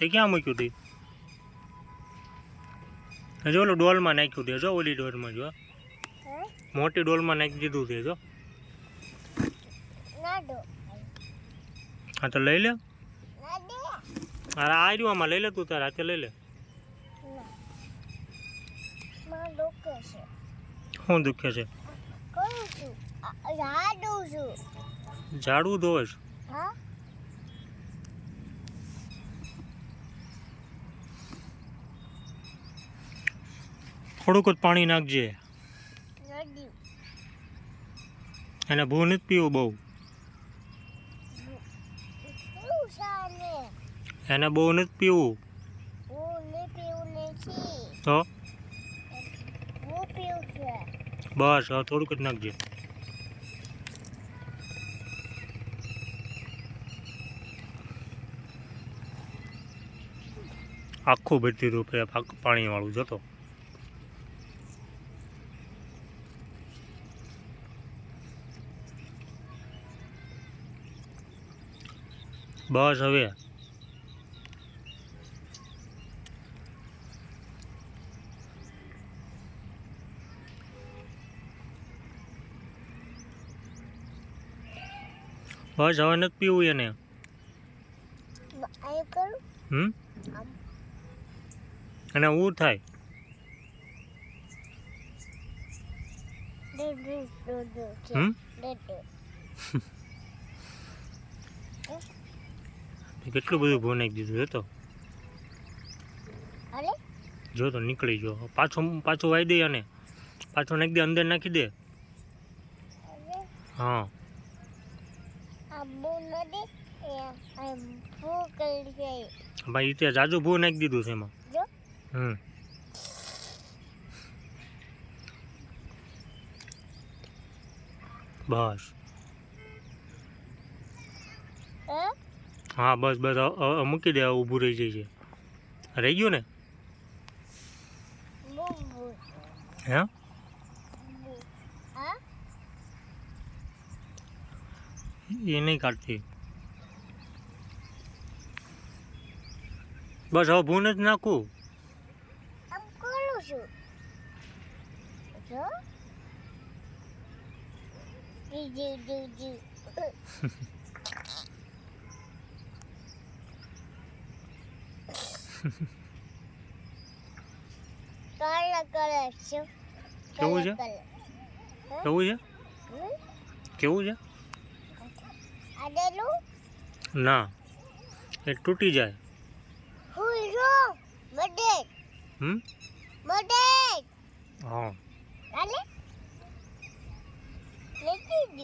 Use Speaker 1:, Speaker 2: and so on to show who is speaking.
Speaker 1: તે ક્યાં મૂક્યું તે? જો ઓલું ડોલમાં નાખ્યું તે જો ઓલી ડોલમાં જો. મોટી ડોલમાં નાખી દીધું તે જો. હા તો લઈ લે. અરે આ રહ્યું આમાં લઈ લે તું તારા હાથે લઈ લે. શું દુખે છે? ઝાડું ધોવે છે. થોડુંક જ પાણી નાખજે. એને ભૂ નથી પીવું બહુ. એને બહુ નથી પીવું. તો? બસ હવે થોડુંક જ નાખજે. આખું ભરતી રૂપે પાણીવાળું જતો બસ હવે. બસ હવે નથી પીવું એને. હમ? અને ઉર થાય? હમ
Speaker 2: દે દે
Speaker 1: કેટલું બધું ભૂ નાખી દીધું જોતો જો તો નીકળી ગયો. પાછો પાછો વાઈ દે અને પાછો નાખી દે અંદર નાખી દે. હા. ભાઈ ત્યાં જાજુ ભૂ નાખી દીધું છે એમાં. હમ. બસ.
Speaker 2: હે
Speaker 1: બસ બસ. મૂકી દે ઊભું રહી જાય છે. રહી ગયું ને? હે? એ નહીં કાઢતી. બસ હવે ભૂન જ નાખું.
Speaker 2: આમ કરું છું. કાળા કલર છે.
Speaker 1: કેવું છે? કેવું છે? કેવું છે?
Speaker 2: આડેલું?
Speaker 1: ના. એ તૂટી જાય.
Speaker 2: હું જો. બડે
Speaker 1: હમ?
Speaker 2: બડે
Speaker 1: હા.
Speaker 2: આલે લેતી